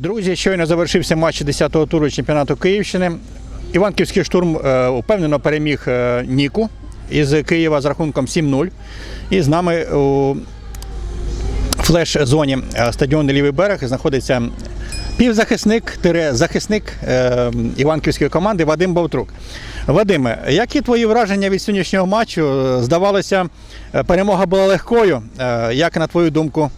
Друзі, щойно завершився матч 10-го туру чемпіонату Київщини. Іванківський штурм е, упевнено переміг е, Ніку із Києва з рахунком 7-0. І з нами у флеш-зоні е, стадіону Лівий берег знаходиться півзахисник, захисник е, Іванківської команди Вадим Бовтрук. Вадиме, які твої враження від сьогоднішнього матчу? Здавалося, е, перемога була легкою. Е, Як на твою думку?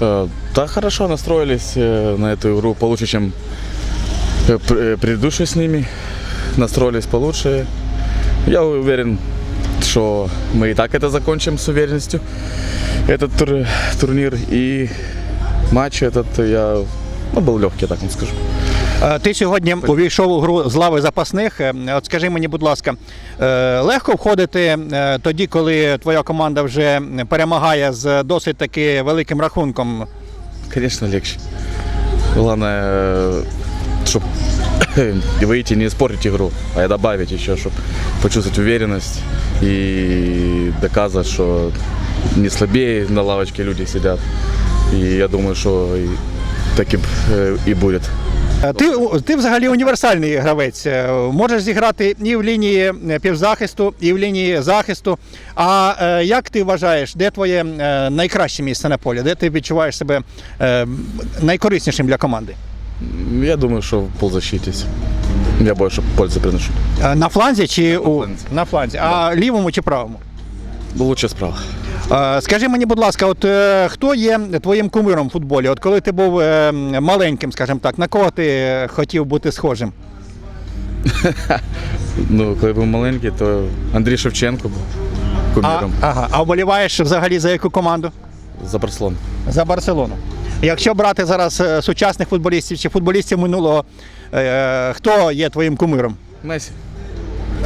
Э, Да, хорошо настроились э, на эту игру, получше, чем э, пр- э, предыдущие с ними. Настроились получше. Я уверен, что мы и так это закончим с уверенностью, этот тур- турнир. И матч этот я ну, был легкий, так вам скажу. Е, Ти сьогодні увійшов у гру з лави запасних. Е, От скажи мені, будь ласка, е, легко входити е, тоді, коли твоя команда вже перемагає з досить таки великим рахунком? Конечно, легче. Главное, чтобы выйти не испортить игру, а добавить еще, чтобы почувствовать уверенность и доказывать, что не слабее на лавочке люди сидят. И я думаю, что и таким э, и будет. Е, Ти, ти взагалі універсальний гравець. Е, Можеш зіграти і в лінії е, півзахисту, і в лінії захисту. А як ти вважаєш, де твоє найкраще місце на полі? Де ти відчуваєш себе найкориснішим для команди? Я думаю, что в полузащите я больше пользы приношу. На фланзі чи у фланзі. на фланзі? А лівому чи правому? Лучше справа. Е, Скажи мені, будь ласка, от е, хто є твоїм кумиром в футболі? От коли ти був е, маленьким, скажімо так, на кого ти хотів бути схожим? Ну, коли був маленький, то Андрій Шевченко був А, ага, а вболіваєш взагалі за яку команду? за Барселону. За Барселону. Якщо брати зараз е, сучасних футболістів чи футболістів минулого, е, хто є твоїм кумиром? Месі.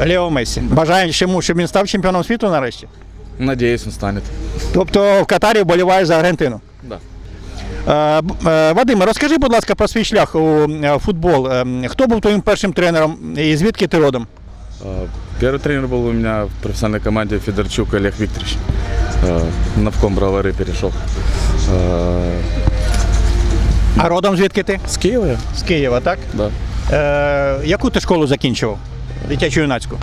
Лео Месі. Бажаєш йому, щоб він став чемпіоном світу нарешті? Надеюсь, он станет. Тобто в Катарі вболіваєш за Аргентину? Да. Е, б- е, Вадиме, розкажи, будь ласка, про свій шлях у е, футбол. Е, Хто був твоїм першим тренером і звідки ти родом? А, Первый тренер был у меня в профессиональной команде Федорчук Олег Викторович. А, Навком Бровары перешел. А, А родом звідки ти? С Киева я? З Києва, так? Да. Е, яку ти школу закінчував? Дитячу юнацьку.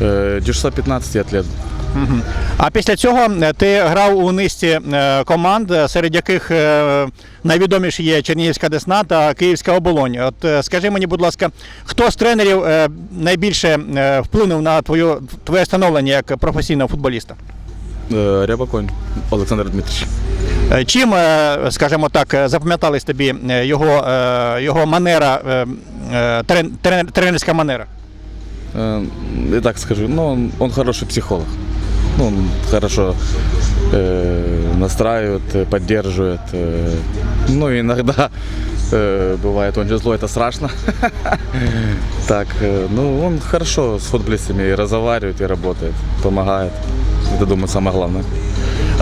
Э, Дюшса 15 атлет. А після цього е, ти грав у низці е, команд, е, серед яких найвідоміші є Чернігівська Десна та Київська оболонь. От скажи мені, будь ласка, хто з тренерів найбільше вплинув на твою, твоє становлення як професійного футболіста? Рябоконь Олександр Дмитрович. Чим, скажімо так, запам'ятались тобі його, його манера, трен- трен- тренерська манера? И так скажу, ну, он, он хороший психолог Ну, Он хорошо э, настраивает, э, поддерживает. э, Ну, иногда э, бывает он же злой, это страшно. Так, э, ну, он хорошо с футболистами и разговаривает, и работает, помогает. Это, думаю, самое главное.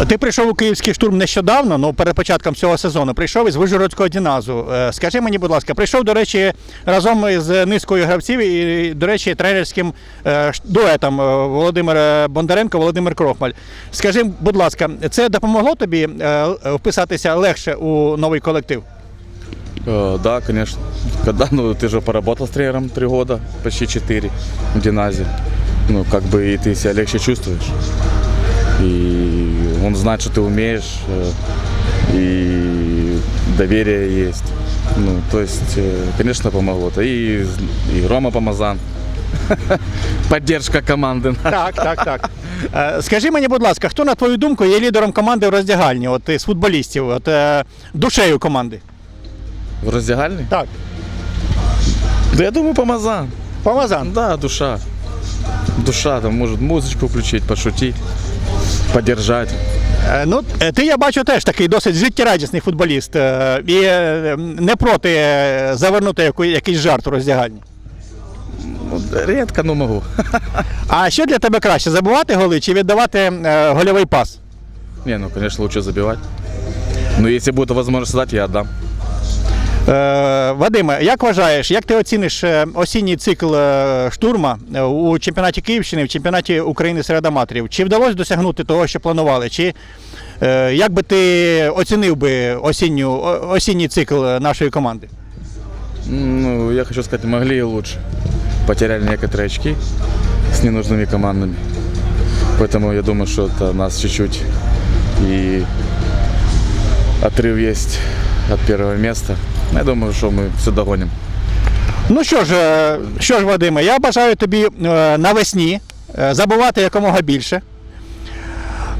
Ти прийшов у київський штурм нещодавно, ну перед початком цього сезону. Прийшов із Вижгородського Діназу. Е, Скажи мені, будь ласка, прийшов, до речі, разом із низкою гравців і, до речі, тренерським е, ш- дуетом е, Володимир Бондаренко, Володимир Крохмаль. Скажи, будь ласка, це допомогло тобі е, л- вписатися легше у новий колектив? Э, Да, конечно. Когда, ну, ты же поработал с тренером три года, почти четыре в Диназе. Ну, как бы и ты себя легче чувствуешь. И он знает, что ты умеешь, э, и доверие есть. Ну, то есть, э, конечно, помогло. -то. И, и Рома Помазан. Поддержка команды. Так, так, так. Е, Скажи мені, будь ласка, хто, на твою думку, є лідером команди в роздягальні, от із футболістів, от е, душею команди? В раздягальной? Так, Да я думаю, Помазан. Помазан. Да, душа. Душа, там может музычку включить, пошутить, поддержать. Е, Ну, е, ти я бачу теж такий досить життєрадісний футболіст е, і не проти завернути якийсь жарт у роздягальні. Ну, редко, но могу. А що для тебе краще, забивати голи чи віддавати гольовий пас? Ні, ну, звісно, краще забивати. Ну, якщо буде можливість дати, я отдам. Е, Вадиме, як вважаєш, як ти оціниш е, осінній цикл е, штурма е, у чемпіонаті Київщини, в чемпіонаті України серед аматорів? Чи вдалося досягнути того, що планували? Чи е, як би ти оцінив би осінню, о- осінній цикл е, нашої команди? Ну, я хочу сказать, могли и лучше. Потеряли некоторые очки с ненужными командами. Поэтому я думаю, что это нас чуть-чуть и отрыв есть от первого места. Я думаю, что мы все догоним. Ну що ж, е, що ж, Вадиме, я бажаю тобі е, навесні е, забувати якомога більше.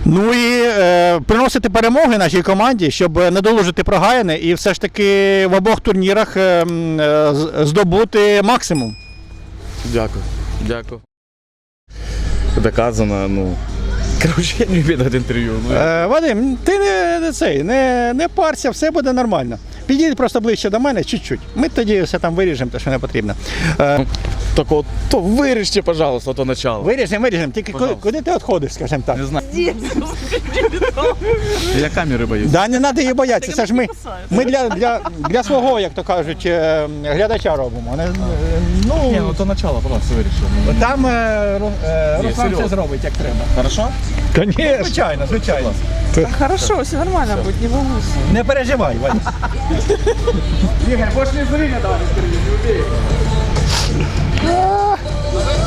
Ну і е, приносити перемоги нашій команді, щоб не долужити прогаяне і все ж таки в обох турнірах е, е, здобути максимум. Дякую. Дякую. Доказано, ну. Короче, я не это интервью. Ну, Е, Вадим, ти не, не цей, не, не парся, все буде нормально. Підійди просто ближче до мене, чуть-чуть. Ми тоді все там виріжемо, те, що не потрібно. Е, Так вот, то вырежьте, пожалуйста, то начало. виріжемо, виріжемо. Тільки куди, Пожалуйста. куди ти відходиш, скажімо так. Не знаю. Я камеры боюсь. Да, не треба її боятися. Це ж ми, ми для, для, для свого, як то кажуть, е, глядача робимо. Не, ну, Не, ну то начало просто вырежьте. там е, Ру- е, Ні, Руслан все серйозно. зробить, як треба. Хорошо? Звичайно, звичайно. Хорошо, все нормально будет, не волнуйся. Не переживай, Вадим. Игорь, больше не зрения давай, не убей. Yeah.